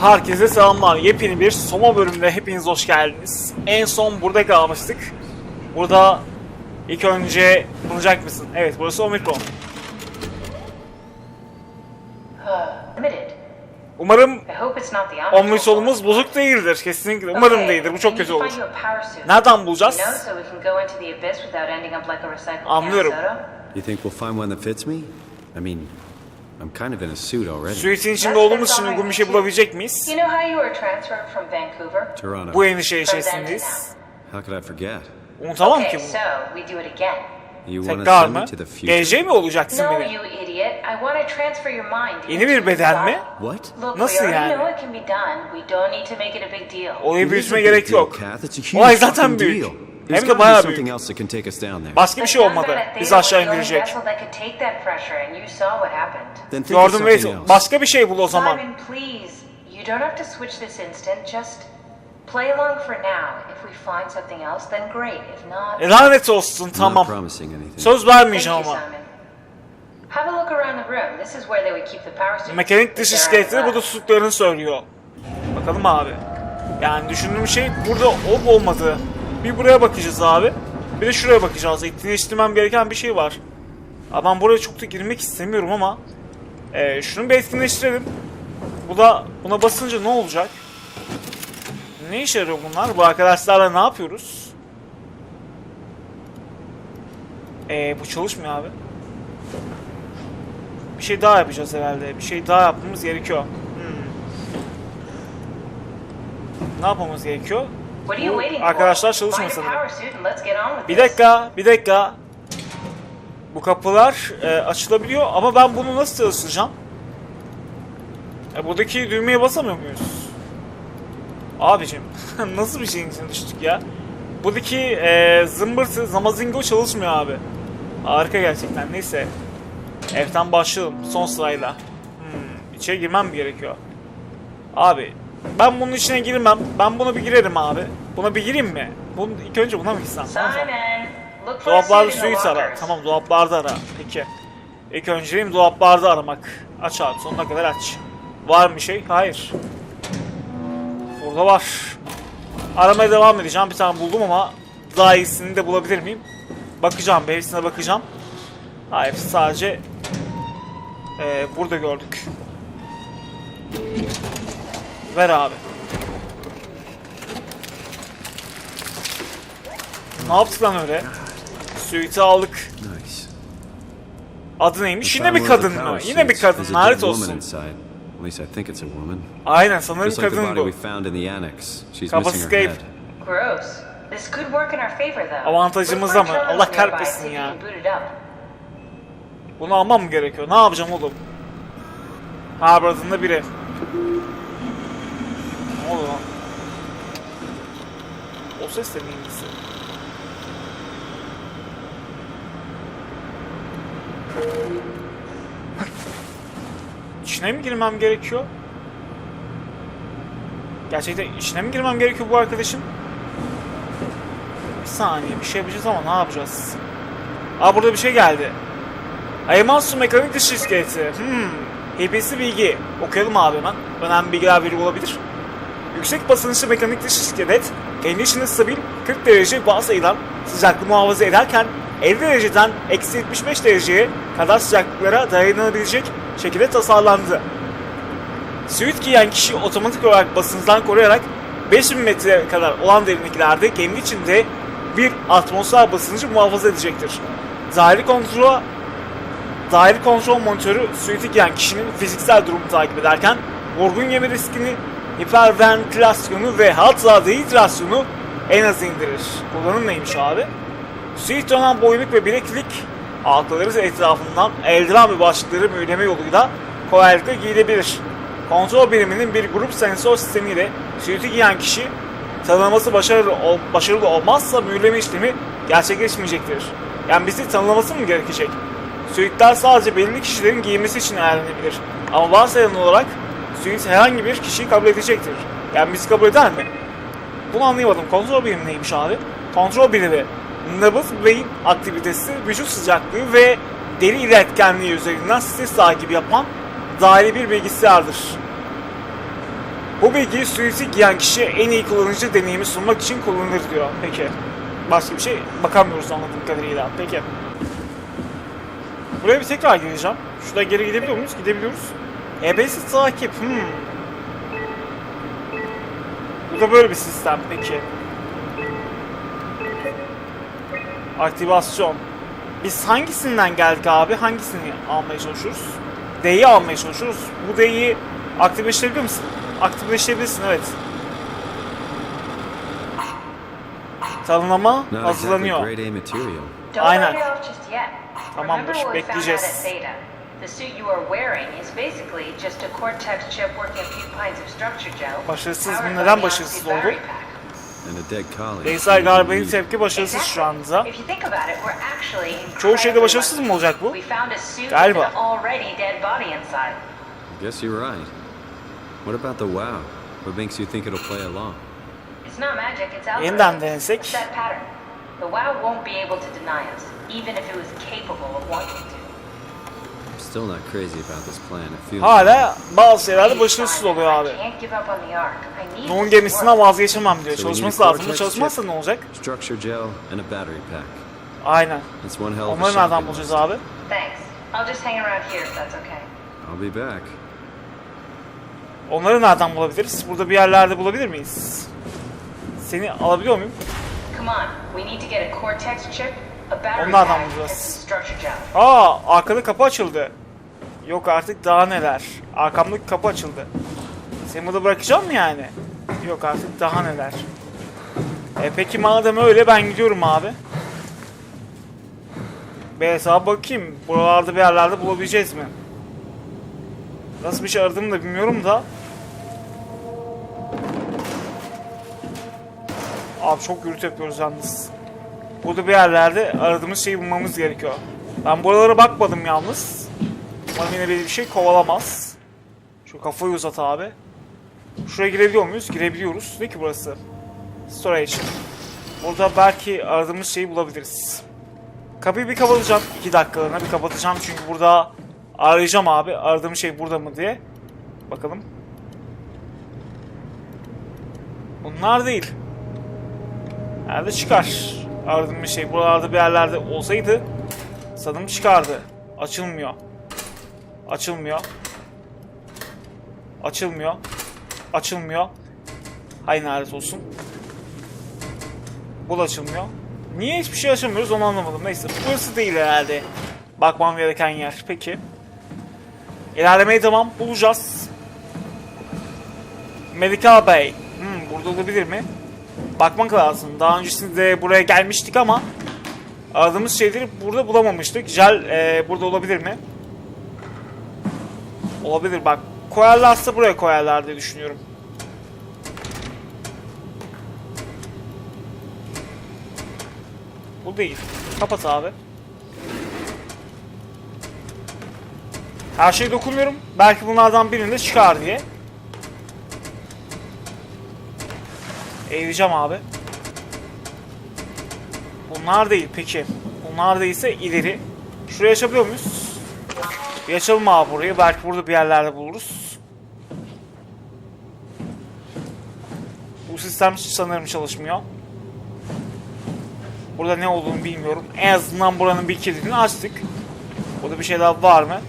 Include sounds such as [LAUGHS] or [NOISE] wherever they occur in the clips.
Herkese selamlar. Yepyeni bir Soma bölümüne hepiniz hoş geldiniz. En son burada kalmıştık. Burada ilk önce bulacak mısın? Evet burası Omikron. limited. Umarım omnisolumuz bozuk değildir. Kesinlikle. Umarım değildir. Bu çok kötü olur. Nereden bulacağız? Anlıyorum. You think we'll find one that fits me? I mean, I'm kind of in a suit already. Suitin içinde olduğumuz için uygun bir şey bulabilecek miyiz? You know how you were transferred from Vancouver? Toronto. Bu endişe içerisindeyiz. How could I forget? Unutamam okay, ki bunu. so we do it again. You want to Tekrar send mı? me to the future? Geleceğe mi olacaksın No, beni? you idiot. I want to transfer your mind. Yeni bir beden mi? What? Look, Nasıl we already yani? know it can be done. We don't need to make it a big deal. Olayı It is a büyütmeye big gerek deal, yok. Kath. It's a huge Olay zaten fucking büyük. deal. Hem There's de bayağı something büyük. else that can take us down there. Başka bir şey olmadı. They aşağı indirecek. vessel that could take that pressure, and you saw what happened. Then think of Gördüm ve something else. başka bir şey bul o zaman. Simon, please. You don't have to switch this instant. Just play along for now. If we find something else, then great. If not, E, lanet olsun I'm not tamam. promising anything. Söz thank vermeyeceğim you, ama. Simon. Have a look around the room. This is where they would keep the power suits. Mekanik dış iskeletleri burada tuttuklarını söylüyor. Bakalım abi. Yani düşündüğüm şey burada olup olmadığı. Bir buraya bakacağız abi. Bir de şuraya bakacağız. Etkinleştirmem gereken bir şey var. Abi ben buraya çok da girmek istemiyorum ama e, şunu bir etkinleştirelim. Bu da buna basınca ne olacak? Ne işe yarıyor bunlar? Bu arkadaşlarla ne yapıyoruz? E, bu çalışmıyor abi. Bir şey daha yapacağız herhalde. Bir şey daha yapmamız gerekiyor. Hmm. Ne yapmamız gerekiyor? Bu arkadaşlar çalışmıyor sanırım. Bir dakika, bir dakika. Bu kapılar e, açılabiliyor ama ben bunu nasıl çalıştıracağım? E, buradaki düğmeye basamıyor muyuz? Abicim, [LAUGHS] nasıl bir şeyin içine düştük ya? Buradaki e, zımbırtı, zamazingo çalışmıyor abi. Harika gerçekten, neyse. Evden başlayalım, son sırayla. Hmm, içeri girmem gerekiyor? Abi, ben bunun içine girmem. Ben buna bir girerim abi. Buna bir gireyim mi? Bunu, ilk önce buna mı gitsem? Dolaplarda suyu ara. Tamam dolaplarda ara. Peki. İlk önceliğim dolaplarda aramak. Aç abi sonuna kadar aç. Var mı şey? Hayır. Burada var. Aramaya devam edeceğim. Bir tane buldum ama daha iyisini de bulabilir miyim? Bakacağım. bir Hepsine bakacağım. Ha hepsi sadece eee, burada gördük. Ver abi. Ne yaptık lan öyle? Suite'i aldık. Nice. Adı neymiş? Yine bir kadın mı? Yine bir kadın. Lanet olsun. inside. At least I think it's a woman. Aynen sanırım kadın bu. we found in the annex. She's Kafası kayıp. head. Gross. This could work in our favor though. Avantajımıza Look for a mı? terminal Allah kahretmesin ya. Bunu almam mı gerekiyor? Ne yapacağım oğlum? Harvard'ın biri. Ne oldu lan? O ses de neymişse? İçine mi girmem gerekiyor? Gerçekten içine mi girmem gerekiyor bu arkadaşın? Bir saniye bir şey yapacağız ama ne yapacağız? Aa burada bir şey geldi. Ayımansu mekanik dış iskeleti. Hmm. HP'si bilgi. Okuyalım abi hemen. Önemli bilgiler veri olabilir. Yüksek basınçlı mekanik dış iskelet, kendi içinde stabil 40 derece varsayılan sıcaklığı muhafaza ederken 50 dereceden eksi 75 dereceye kadar sıcaklıklara dayanabilecek şekilde tasarlandı. Suit giyen kişi otomatik olarak basınçtan koruyarak 5000 metre kadar olan derinliklerde kendi içinde bir atmosfer basıncı muhafaza edecektir. Zahiri kontrol Daire kontrol monitörü suiti giyen kişinin fiziksel durumunu takip ederken yorgun yeme riskini, hiperventilasyonu ve hatta dehidrasyonu en az indirir. Kullanım neymiş abi? Suit donan boyunluk ve bileklik halkaları etrafından eldiven ve başlıkları mühürleme yoluyla kolaylıkla giyilebilir. Kontrol biriminin bir grup sensör sistemiyle suiti giyen kişi tanımlaması başarılı, ol- başarılı olmazsa mühürleme işlemi gerçekleşmeyecektir. Yani bizi tanımlaması mı gerekecek? Suitler sadece belirli kişilerin giymesi için ayarlanabilir. Ama varsayılan olarak suit herhangi bir kişiyi kabul edecektir. Yani bizi kabul eder mi? Bunu anlayamadım. Kontrol birimi neymiş abi? Kontrol birimi nabız beyin aktivitesi, vücut sıcaklığı ve deri iletkenliği üzerinden stres takibi yapan daire bir bilgisayardır. Bu bilgiyi suiti giyen kişi en iyi kullanıcı deneyimi sunmak için kullanılır diyor. Peki. Başka bir şey bakamıyoruz anladığım kadarıyla. Peki. Buraya bir tekrar gireceğim. Şurada geri gidebiliyor muyuz? Gidebiliyoruz. EBS takip. Hmm. Bu da böyle bir sistem. Peki. Aktivasyon. Biz hangisinden geldik abi? Hangisini almaya çalışıyoruz? D'yi almaya çalışıyoruz. Bu D'yi aktifleştirebilir misin? Aktifleştirebilirsin evet. Tanımlama hazırlanıyor. Aynen. Tamamdır, bekleyeceğiz. At Theta? The suit you are wearing is basically just a Cortex chip working a few pints of structure gel. Başarısız mı? powered by Neden the başarısız Oxy battery oldu? pack. And a dead colleague. collie. Veysel Garbay'ın tepki başarısız şu anda. If you think about it, we're actually Çoğu şeyde incredibly başarısız mı olacak bu? lucky. We found a suit Galiba. with an already dead body inside. I guess you're right. What about the WoW? What makes you think it'll play along? It's not magic, it's algorithm. Yeniden denesek. A set pattern. The WoW won't be able to deny us, even if it was capable of wanting to. Hala bazı şeylerde başarısız oluyor abi. I can't give up on the Ark. I need Nuh'un this to gemisinden vazgeçemem diyor. Çalışması lazım. Bu çalışmazsa ne olacak? structure gel and a battery pack. Aynen. Onları nereden bulacağız abi? Thanks. I'll just hang around here if that's okay. I'll be back. Onları nereden bulabiliriz? Burada bir yerlerde bulabilir miyiz? Seni alabiliyor muyum? Come on, we need to get a Cortex chip, Onlardan bulacağız. Aa arkada kapı açıldı. Yok artık daha neler. Arkamdaki kapı açıldı. Seni burada bırakacağım mı yani? Yok artık daha neler. E peki madem öyle ben gidiyorum abi. Bir hesaba bakayım. Buralarda bir yerlerde bulabileceğiz mi? Nasıl bir şey aradığımı da bilmiyorum da. Abi çok gürültü yapıyoruz yalnız. Burada bir yerlerde aradığımız şeyi bulmamız gerekiyor. Ben buralara bakmadım yalnız. Umarım yine bir şey kovalamaz. Şu kafayı uzat abi. Şuraya girebiliyor muyuz? Girebiliyoruz. Ne ki burası? Storage. Burada belki aradığımız şeyi bulabiliriz. Kapıyı bir kapatacağım. 2 dakikalığına bir kapatacağım. Çünkü burada arayacağım abi. Aradığım şey burada mı diye. Bakalım. Bunlar değil. Nerede çıkar? Aradığım bir şey buralarda bir yerlerde olsaydı sanırım çıkardı. Açılmıyor. Açılmıyor. Açılmıyor. Açılmıyor. Hay lanet olsun. Bu da açılmıyor. Niye hiçbir şey açamıyoruz onu anlamadım. Neyse burası değil herhalde. Bakmam gereken yer. Peki. İlerlemeye devam. Bulacağız. Medical Bay. Hmm, burada olabilir mi? Bakmak lazım. Daha öncesinde buraya gelmiştik ama aradığımız şeyleri burada bulamamıştık. Jel e, burada olabilir mi? Olabilir bak. Koyarlarsa buraya koyarlar diye düşünüyorum. Bu değil. Kapat abi. Her şeye dokunuyorum. Belki bunlardan birinde çıkar diye. Eğileceğim abi. Bunlar değil peki. Bunlar değilse ileri. Şuraya açabiliyor muyuz? Bir açalım abi burayı. Belki burada bir yerlerde buluruz. Bu sistem sanırım çalışmıyor. Burada ne olduğunu bilmiyorum. En azından buranın bir kilidini açtık. Burada bir şeyler var mı?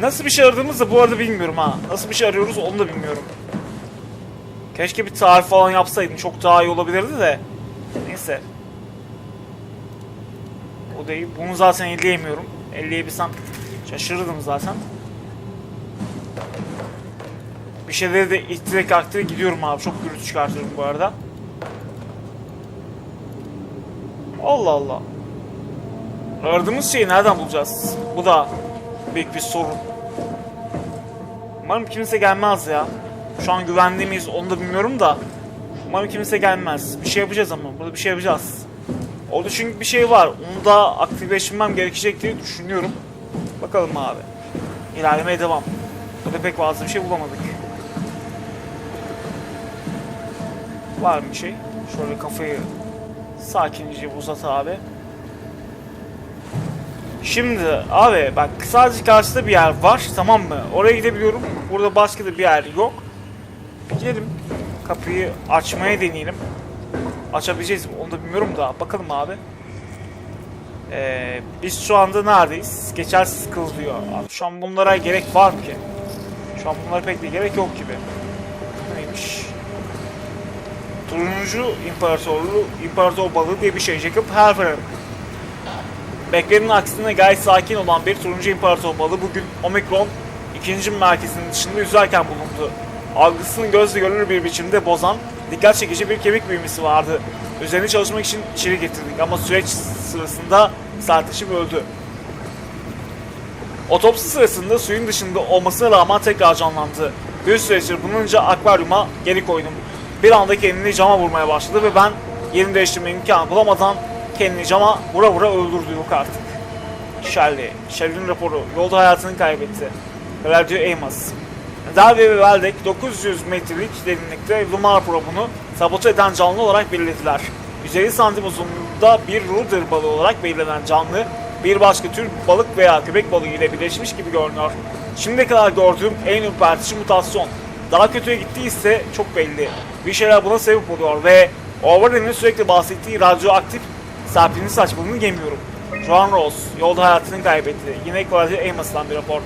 Nasıl bir şey aradığımızı bu arada bilmiyorum ha. Nasıl bir şey arıyoruz onu da bilmiyorum. Keşke bir tarif falan yapsaydım. Çok daha iyi olabilirdi de. Neyse. O değil. Bunu zaten elleyemiyorum. Elleyebilsem şaşırırdım zaten. Bir şeyleri de ittirek aktive gidiyorum abi. Çok gürültü çıkartıyorum bu arada. Allah Allah. Aradığımız şeyi nereden bulacağız? Bu da büyük bir sorun. Umarım kimse gelmez ya. Şu an güvende miyiz onu da bilmiyorum da. Umarım kimse gelmez. Bir şey yapacağız ama. Burada bir şey yapacağız. Orada çünkü bir şey var. Onu da aktifleştirmem gerekecek diye düşünüyorum. Bakalım abi. İlerlemeye devam. Burada pek fazla bir şey bulamadık. Var mı bir şey? Şöyle kafayı sakince uzat abi. Şimdi abi bak sadece karşıda bir yer var tamam mı? Oraya gidebiliyorum. Burada başka da bir yer yok. Gidelim. Kapıyı açmaya deneyelim. Açabileceğiz mi? Onu da bilmiyorum da. Bakalım abi. Ee, biz şu anda neredeyiz? Geçersiz kıl diyor. Abi şu an bunlara gerek var mı ki? Şu an bunlara pek de gerek yok gibi. Neymiş? Turuncu İmparatorluğu, İmparator balığı diye bir şey. Jacob Halford. Beklenenin aksine gayet sakin olan bir turuncu imparator balığı bugün Omikron ikinci merkezinin dışında yüzerken bulundu. Algısını gözle görülür bir biçimde bozan, dikkat çekici bir kemik büyümesi vardı. Üzerine çalışmak için içeri getirdik ama süreç sırasında sertleşip öldü. Otopsi sırasında suyun dışında olmasına rağmen tekrar canlandı. Bir süre çırpınınca akvaryuma geri koydum. Bir anda kendini cama vurmaya başladı ve ben yerini değiştirme imkanı bulamadan kendini cama vura vura öldürdü yok artık. Shelley, Shelley'nin raporu yolda hayatını kaybetti. Radio Amos. Darby ve Weldek 900 metrelik derinlikte Lumar probunu sabote eden canlı olarak belirlediler. 150 santim uzunluğunda bir ruder balığı olarak belirlenen canlı bir başka tür balık veya köpek balığı ile birleşmiş gibi görünüyor. Şimdiye kadar gördüğüm en ürpertici mutasyon. Daha kötüye gittiyse çok belli. Bir şeyler buna sebep oluyor ve Overden'in sürekli bahsettiği radyoaktif serpilini saçmalığını yemiyorum. Joan Rose yolda hayatını kaybetti. Yine Claudia Amos'tan bir rapor.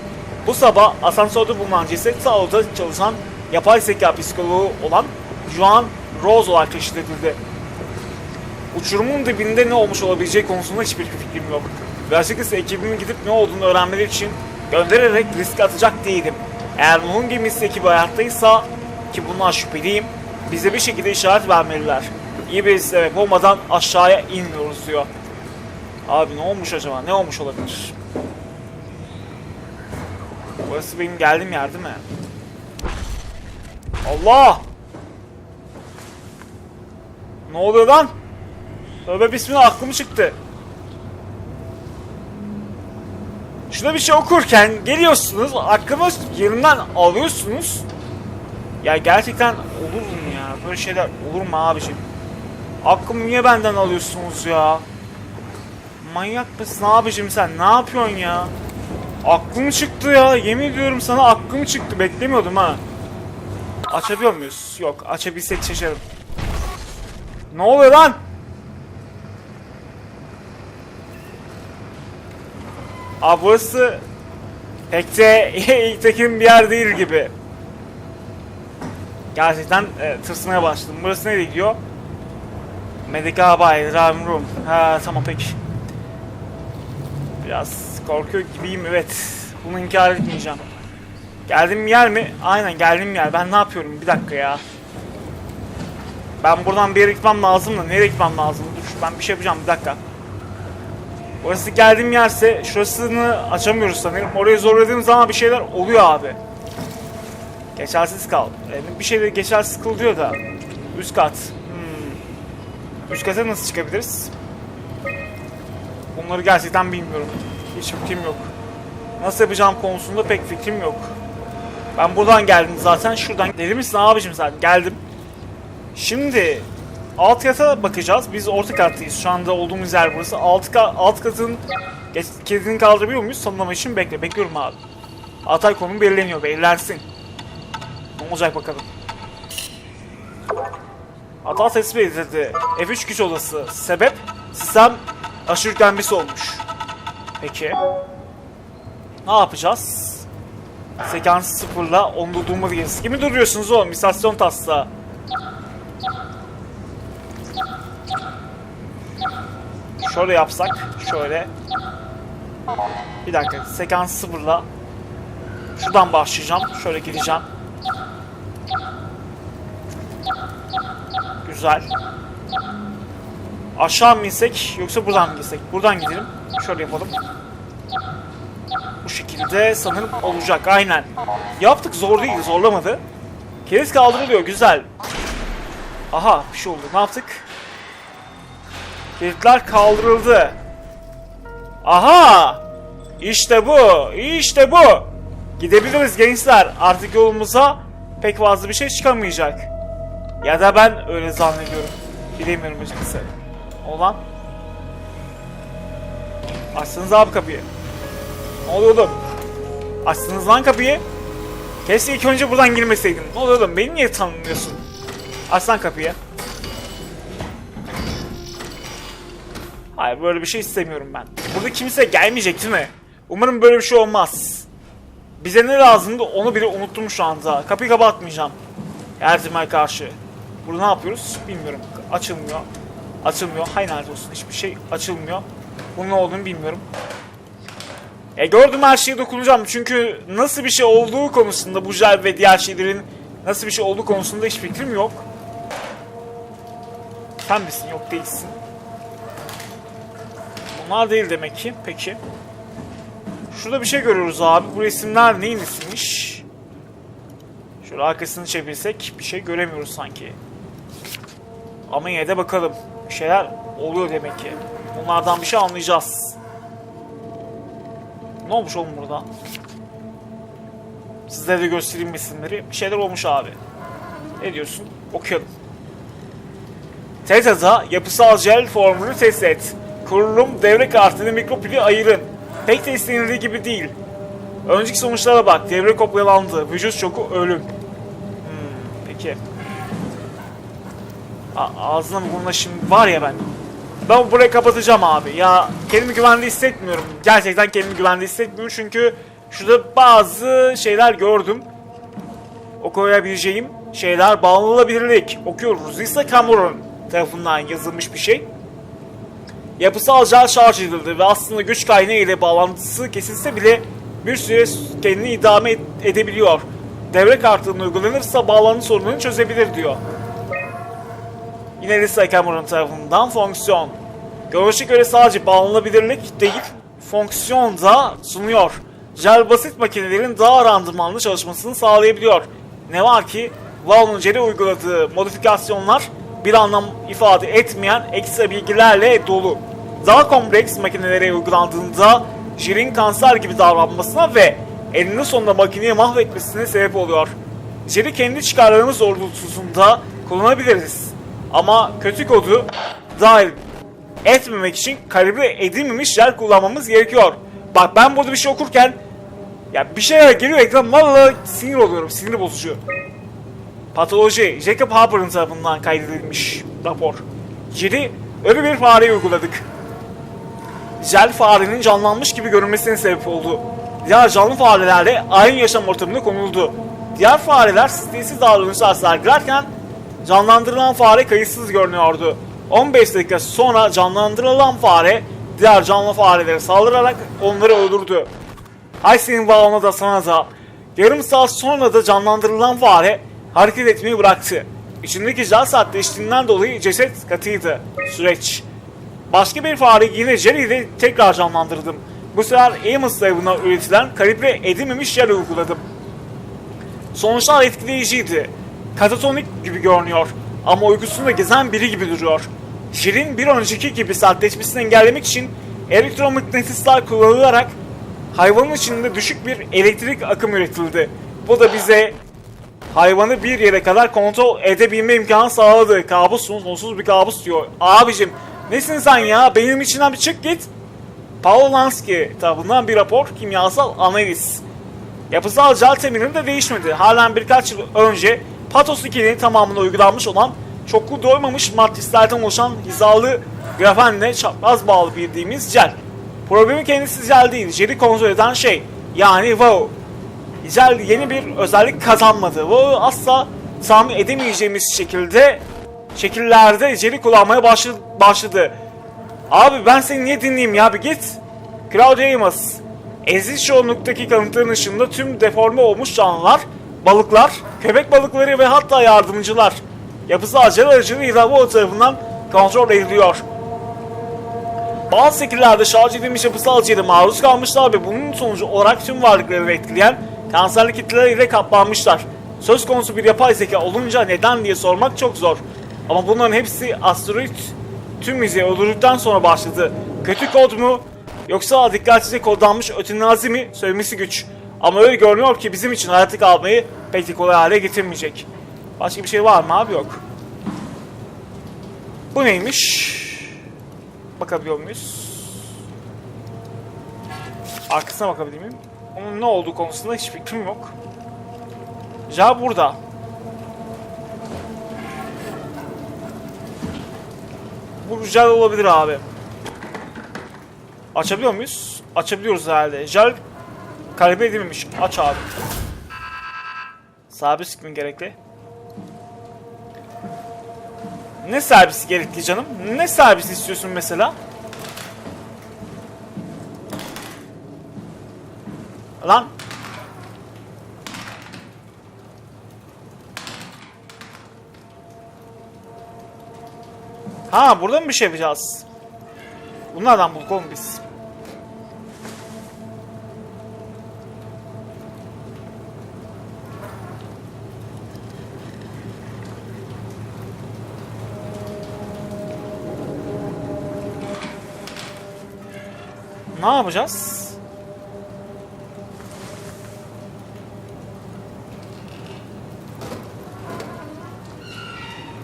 Bu sabah asansörde bulunan ceset sağlıkta çalışan yapay zeka psikoloğu olan Joan Rose olarak teşhis. Uçurumun dibinde ne olmuş olabileceği konusunda hiçbir fikrim yok. Ve açıkçası ekibimin gidip ne olduğunu öğrenmeleri için göndererek risk atacak değilim. Eğer Nuh'un gemisi ekibi hayattaysa ki bundan şüpheliyim bize bir şekilde işaret vermeliler. İyi bir sebep olmadan aşağıya inmiyoruz diyor. Abi ne olmuş acaba? Ne olmuş olabilir? Burası benim geldiğim yer değil mi? Allah! Ne oluyor lan? Tövbe bismillah aklım çıktı. Şurada bir şey okurken geliyorsunuz, aklımı yerinden alıyorsunuz. Ya gerçekten olur mu ya? Böyle şeyler olur mu abiciğim? Aklımı niye benden alıyorsunuz ya? Manyak mısın abicim sen? Ne yapıyorsun ya? Aklım çıktı ya. Yemin ediyorum sana aklım çıktı. Beklemiyordum ha. Açabiliyor muyuz? Yok. Açabilsek şaşarım. Ne oluyor lan? Aa burası pek de [LAUGHS] iltekin bir yer değil gibi. Gerçekten e, tırsmaya başladım. Burası nereye gidiyor? Medical Bay, Driving Room. Ha tamam peki. Biraz korkuyor gibiyim evet. Bunu inkar etmeyeceğim. Geldiğim yer mi? Aynen geldiğim yer. Ben ne yapıyorum? Bir dakika ya. Ben buradan bir yere gitmem lazım da nereye gitmem lazım? Dur ben bir şey yapacağım bir dakika. Orası geldiğim yerse şurasını açamıyoruz sanırım. Oraya zorladığım zaman bir şeyler oluyor abi. Geçersiz kal. Yani bir şeyleri geçersiz kıl diyor da. Üst kat. Üst kata nasıl çıkabiliriz? Bunları gerçekten bilmiyorum. Hiç fikrim yok. Nasıl yapacağım konusunda pek fikrim yok. Ben buradan geldim zaten. Şuradan. Deli misin abicim sen? Geldim. Şimdi alt kata bakacağız. Biz orta kattayız. Şu anda olduğumuz yer burası. Alt, ka- alt katın kilidini kaldırabiliyor muyuz? Sonlama için bekle. Bekliyorum abi. Atay konumu belirleniyor. Belirlensin. Ne olacak bakalım. Hata tespit edildi. F3 güç odası. Sebep? Sistem aşırı yüklenmesi olmuş. Peki. Ne yapacağız? Sekans sıfırla onu durdurmalıyız. Kimi duruyorsunuz oğlum? İstasyon taslağı. Şöyle yapsak. Şöyle. Bir dakika. Sekans sıfırla. Şuradan başlayacağım. Şöyle gideceğim. Güzel. Aşağı mı insek yoksa buradan mı gitsek? Buradan gidelim. Şöyle yapalım. Bu şekilde sanırım olacak. Aynen. Yaptık zor değil. Zorlamadı. Kilit kaldırılıyor. Güzel. Aha bir şey oldu. Ne yaptık? Kilitler kaldırıldı. Aha! İşte bu. İşte bu. Gidebiliriz gençler. Artık yolumuza pek fazla bir şey çıkamayacak. Ya da ben öyle zannediyorum. Bilemiyorum açıkçası. Olan. Açsanız abi kapıyı. Ne oluyor oğlum? Açsanız lan kapıyı. Keşke ilk önce buradan girmeseydim. Ne oluyor oğlum? Beni niye tanımıyorsun? Aç lan kapıyı. Hayır böyle bir şey istemiyorum ben. Burada kimse gelmeyecek değil mi? Umarım böyle bir şey olmaz. Bize ne lazımdı onu bile unuttum şu anda. Kapıyı kapatmayacağım. İhtimal karşı. Burada ne yapıyoruz bilmiyorum. Açılmıyor. Açılmıyor. Hay lanet olsun hiçbir şey açılmıyor. Bunun ne olduğunu bilmiyorum. E gördüm her şeye dokunacağım çünkü nasıl bir şey olduğu konusunda bu jel ve diğer şeylerin nasıl bir şey olduğu konusunda hiç fikrim yok. Sen misin? Yok değilsin. Bunlar değil demek ki. Peki. Şurada bir şey görüyoruz abi. Bu resimler neyin resmiymiş? Şöyle arkasını çevirsek bir şey göremiyoruz sanki. Ama yine de bakalım. Bir şeyler oluyor demek ki. Bunlardan bir şey anlayacağız. Ne olmuş oğlum burada? Sizlere de göstereyim isimleri. Bir şeyler olmuş abi. Ne diyorsun? Okuyalım. TETA'da yapısal jel formülü test et. Kurulum devre kartını mikropili ayırın. Pek de istenildiği gibi değil. Önceki sonuçlara bak. Devre kopyalandı. Vücut şoku ölüm. Hmm, peki. A ağzına mı burnuna şimdi var ya ben. Ben burayı kapatacağım abi. Ya kendimi güvende hissetmiyorum. Gerçekten kendimi güvende hissetmiyorum çünkü şurada bazı şeyler gördüm. Okuyabileceğim şeyler bağlanılabilirlik. Okuyoruz. Lisa Cameron tarafından yazılmış bir şey. Yapısal jel şarj edildi ve aslında güç kaynağı ile bağlantısı kesilse bile bir süre kendini idame ed- edebiliyor. Devre kartının uygulanırsa bağlantı sorununu çözebilir diyor. Yine Lisa Cameron tarafından fonksiyon. Görünüşe göre sadece bağlanabilirlik değil, fonksiyon da sunuyor. Jel basit makinelerin daha randımanlı çalışmasını sağlayabiliyor. Ne var ki Valve'ın Jel'e uyguladığı modifikasyonlar bir anlam ifade etmeyen ekstra bilgilerle dolu. Daha kompleks makinelere uygulandığında Jel'in kanser gibi davranmasına ve eninde sonunda makineyi mahvetmesine sebep oluyor. Jel'i kendi çıkarlarımız doğrultusunda kullanabiliriz. Ama kötü kodu dahil etmemek için kalibre edilmemiş jel kullanmamız gerekiyor. Bak ben burada bir şey okurken ya bir şeyler geliyor ekran vallahi sinir oluyorum sinir bozucu. Patoloji Jacob Harper'ın tarafından kaydedilmiş rapor. Jel'i ölü bir fareye uyguladık. Jel farenin canlanmış gibi görünmesine sebep oldu. Diğer canlı farelerle aynı yaşam ortamına konuldu. Diğer fareler stressiz davranışlar sergilerken canlandırılan fare kayıtsız görünüyordu. 15 dakika sonra canlandırılan fare diğer canlı farelere saldırarak onları öldürdü. Ay senin bağına da sana da. Yarım saat sonra da canlandırılan fare hareket etmeyi bıraktı. İçindeki jel sertleştiğinden dolayı ceset katıydı. Süreç. Başka bir fare yine Jerry ile tekrar canlandırdım. Bu sefer Amos tarafından üretilen kalibre edilmemiş jel uyguladım. Sonuçlar etkileyiciydi. Katatonik gibi görünüyor ama uykusunda gezen biri gibi duruyor. Jerry'nin bir önceki gibi sertleşmesini engellemek için elektromagnetisler kullanılarak hayvanın içinde düşük bir elektrik akım üretildi. Bu da bize hayvanı bir yere kadar kontrol edebilme imkanı sağladı. Kabus mu? Sonsuz bir kabus diyor. Abicim nesin sen ya? Benim içinden bir çık git. Paul Lansky tarafından bir rapor kimyasal analiz. Yapısal jel temelini de değişmedi. Halen birkaç yıl önce Patos 2'nin tamamına uygulanmış olan çoklu doymamış matrislerden oluşan hizalı grafenle çapraz bağlı bildiğimiz jel. Problemin kendisi jel değil, jeli kontrol eden şey. Yani wow. Jel yeni bir özellik kazanmadı. Wow asla tahmin edemeyeceğimiz şekilde şekillerde jeli kullanmaya başladı. Abi ben seni niye dinleyeyim ya bir git. Claudia Amos. Eziz çoğunluktaki kanıtların ışığında tüm deforme olmuş canlılar, balıklar, köpek balıkları ve hatta yardımcılar yapısı acel aracılığıyla bu tarafından kontrol ediliyor. Bazı şekillerde şarj edilmiş yapısal acele maruz kalmışlar ve bunun sonucu olarak tüm varlıkları etkileyen kanserli kitleler ile kaplanmışlar. Söz konusu bir yapay zeka olunca neden diye sormak çok zor. Ama bunların hepsi asteroid tüm müziği öldürdükten sonra başladı. Kötü kod mu? Yoksa dikkatsizce kodlanmış ötenazi mi? Söylemesi güç. Ama öyle görünüyor ki bizim için hayatta kalmayı pek de kolay hale getirmeyecek. Başka bir şey var mı abi? Yok. Bu neymiş? Bakabiliyor muyuz? Arkasına bakabilir miyim? Onun ne olduğu konusunda hiç fikrim yok. Ja burada. Bu güzel olabilir abi. Açabiliyor muyuz? Açabiliyoruz herhalde. Jel kalibre edilmemiş. Aç abi. Servis mi gerekli? Ne servisi gerekli canım? Ne servis istiyorsun mesela? Lan. Ha burada mı bir şey yapacağız? Bunlardan bulduk oğlum biz. Ne yapacağız?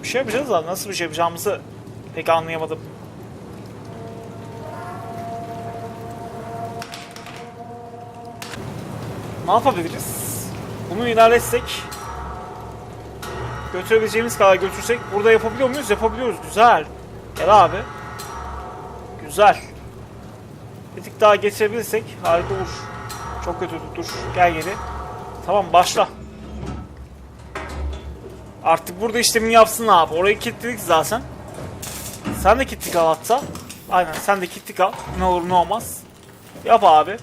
Bir şey yapacağız da nasıl bir şey yapacağımızı pek anlayamadım. Ne yapabiliriz? Bunu ilerletsek götürebileceğimiz kadar götürsek burada yapabiliyor muyuz? Yapabiliyoruz. Güzel. Gel abi. Güzel. Bir tık daha geçebilirsek harika olur. Çok kötü dur. Gel geri. Tamam başla. Artık burada işlemini yapsın abi. Orayı kilitledik zaten. Sen de kilitlik al hatta. Aynen sen de kilitlik al. Ne olur ne olmaz. Yap abi.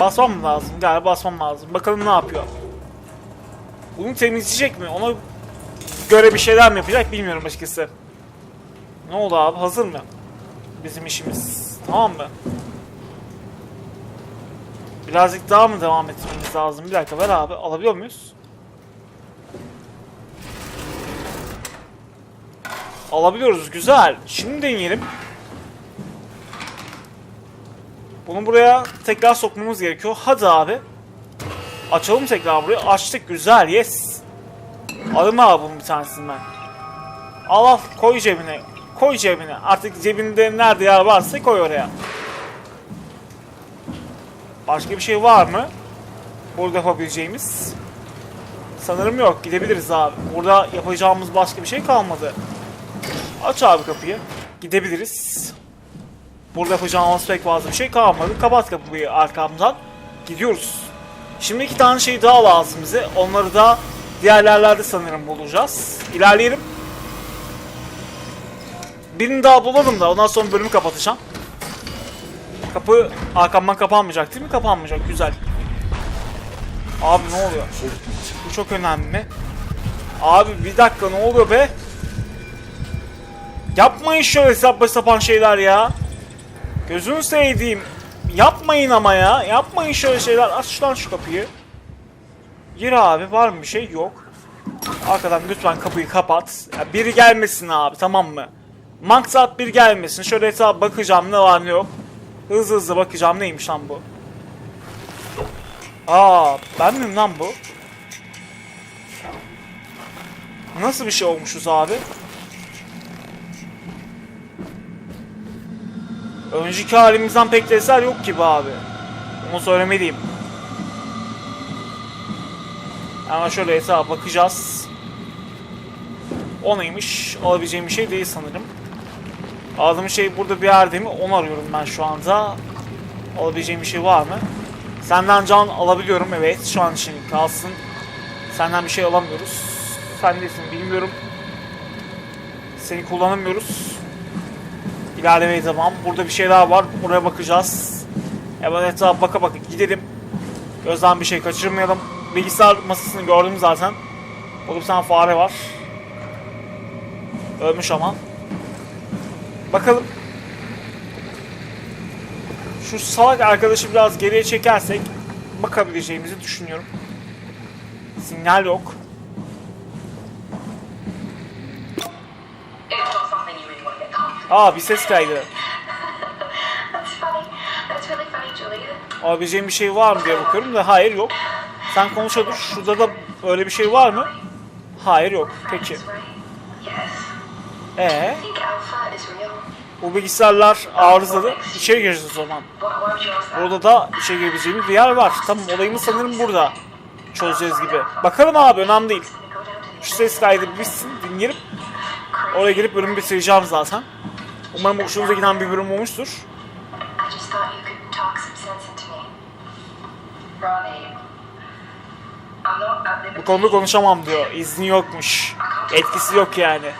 Basmam mı lazım? Galiba basmam lazım. Bakalım ne yapıyor. Bunu temizleyecek mi? Ona göre bir şeyler mi yapacak bilmiyorum açıkçası. Ne oldu abi? Hazır mı? Bizim işimiz. Tamam mı? Birazcık daha mı devam etmemiz lazım? Bir dakika ver abi. Alabiliyor muyuz? Alabiliyoruz. Güzel. Şimdi deneyelim. Bunu buraya tekrar sokmamız gerekiyor. Hadi abi. Açalım tekrar burayı. Açtık. Güzel. Yes. Alayım abi bunun bir tanesini ben. Al al. Koy cebine. Koy cebine. Artık cebinde nerede yer varsa koy oraya. Başka bir şey var mı? Burada yapabileceğimiz. Sanırım yok. Gidebiliriz abi. Burada yapacağımız başka bir şey kalmadı. Aç abi kapıyı. Gidebiliriz. Burada yapacağımız pek fazla bir şey kalmadı. Kapat kapıyı arkamdan. Gidiyoruz. Şimdi iki tane şey daha lazım bize. Onları da diğer yerlerde sanırım bulacağız. İlerleyelim. Birini daha bulalım da ondan sonra bölümü kapatacağım. Kapı arkamdan kapanmayacak değil mi? Kapanmayacak. Güzel. Abi ne oluyor? Bu çok önemli. Abi bir dakika ne oluyor be? Yapmayın şöyle saçma sapan şeyler ya. Gözünü sevdiğim. Yapmayın ama ya. Yapmayın şöyle şeyler. Aç lan şu kapıyı. Gir abi. Var mı bir şey? Yok. Arkadan lütfen kapıyı kapat. Ya biri gelmesin abi tamam mı? Maksat bir gelmesin. Şöyle etrafa bakacağım ne var ne yok. Hızlı hızlı bakacağım neymiş lan bu. Aa ben miyim lan bu? Nasıl bir şey olmuşuz abi? Önceki halimizden pek de eser yok gibi abi. Onu söylemeliyim. Ama şöyle etrafa bakacağız. O neymiş? Alabileceğim bir şey değil sanırım. Aldığım şey burada bir yerde mi? Onu arıyorum ben şu anda. Alabileceğim bir şey var mı? Senden can alabiliyorum evet. Şu an için kalsın. Senden bir şey alamıyoruz. Sen nesin bilmiyorum. Seni kullanamıyoruz. İlerlemeye devam. Burada bir şey daha var. Oraya bakacağız. Hemen etrafa baka baka gidelim. Gözden bir şey kaçırmayalım. Bilgisayar masasını gördüm zaten. Orada bir tane fare var. Ölmüş ama. Bakalım. Şu salak arkadaşı biraz geriye çekersek bakabileceğimizi düşünüyorum. Sinyal yok. Aa bir ses kaydı. Alabileceğim bir şey var mı diye bakıyorum da hayır yok. Sen konuşa dur. Şurada da öyle bir şey var mı? Hayır yok. Peki. Ee. Bu bilgisayarlar arızalı. İçeri gireceğiz o zaman. Burada da içeri girebileceğimiz bir yer var. Tamam olayımız sanırım burada. Çözeceğiz gibi. Bakalım abi önemli değil. Şu ses kaydı bitsin dinleyelim. Oraya gelip bölümü bitireceğim zaten. Umarım hoşunuza giden bir bölüm olmuştur. Bu konuda konuşamam diyor. İzni yokmuş. Etkisi yok yani.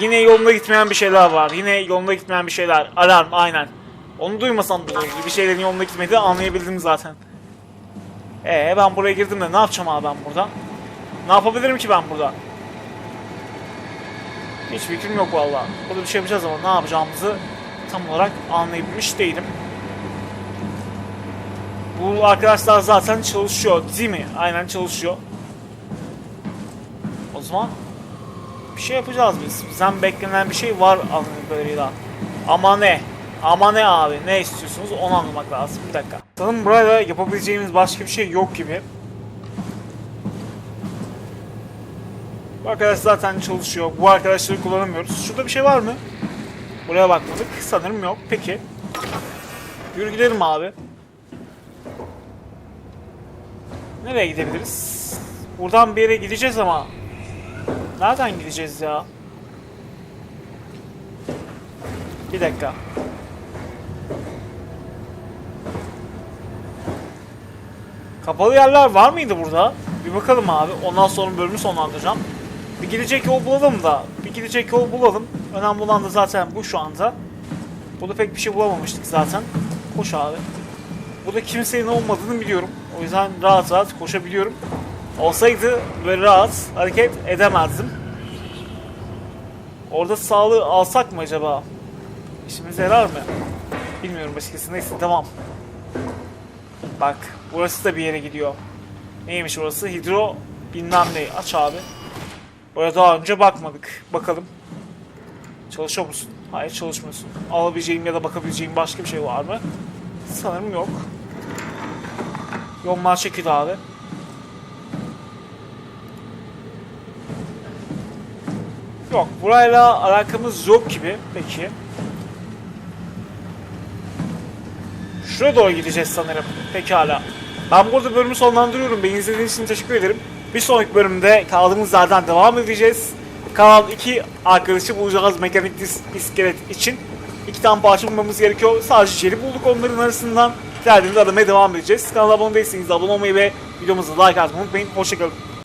Yine yolunda gitmeyen bir şeyler var. Yine yolunda gitmeyen bir şeyler. Alarm aynen. Onu duymasam da olur. Bir şeylerin yolunda gitmediğini anlayabildim zaten. Ee ben buraya girdim de ne yapacağım abi ben burada? Ne yapabilirim ki ben burada? Hiç fikrim yok vallahi. Burada bir şey yapacağız ama ne yapacağımızı tam olarak anlayabilmiş değilim. Bu arkadaşlar zaten çalışıyor değil mi? Aynen çalışıyor. O zaman bir şey yapacağız biz. Bizden beklenen bir şey var anladığım kadarıyla. Ama ne? Ama ne abi? Ne istiyorsunuz? Onu anlamak lazım. Bir dakika. Sanırım burada yapabileceğimiz başka bir şey yok gibi. Bu arkadaş zaten çalışıyor. Bu arkadaşları kullanamıyoruz. Şurada bir şey var mı? Buraya bakmadık. Sanırım yok. Peki. Yürü gidelim abi. Nereye gidebiliriz? Buradan bir yere gideceğiz ama Nereden gideceğiz ya? Bir dakika. Kapalı yerler var mıydı burada? Bir bakalım abi. Ondan sonra bölümü sonlandıracağım. Bir gidecek yol bulalım da. Bir gidecek yol bulalım. Önemli olan da zaten bu şu anda. Burada pek bir şey bulamamıştık zaten. Koş abi. Burada kimsenin olmadığını biliyorum. O yüzden rahat rahat koşabiliyorum. Olsaydı böyle rahat hareket edemezdim. Orada sağlığı alsak mı acaba? İşimize yarar mı? Bilmiyorum açıkçası. Neyse devam. Bak burası da bir yere gidiyor. Neymiş orası? Hidro bilmem ne. Aç abi. Oraya daha önce bakmadık. Bakalım. Çalışıyor musun? Hayır çalışmıyorsun. Alabileceğim ya da bakabileceğim başka bir şey var mı? Sanırım yok. Yollar çekildi abi. Yok burayla alakamız yok gibi. Peki. Şuraya doğru gideceğiz sanırım. Pekala. Ben burada bölümü sonlandırıyorum. Beni izlediğiniz için teşekkür ederim. Bir sonraki bölümde kaldığımız yerden devam edeceğiz. Kanal 2 arkadaşı bulacağız mekanik iskelet için. İki tane parça bulmamız gerekiyor. Sadece içeri bulduk onların arasından. Diğerlerini de aramaya devam edeceğiz. Kanala abone değilseniz de abone olmayı ve videomuza like atmayı unutmayın. Hoşçakalın.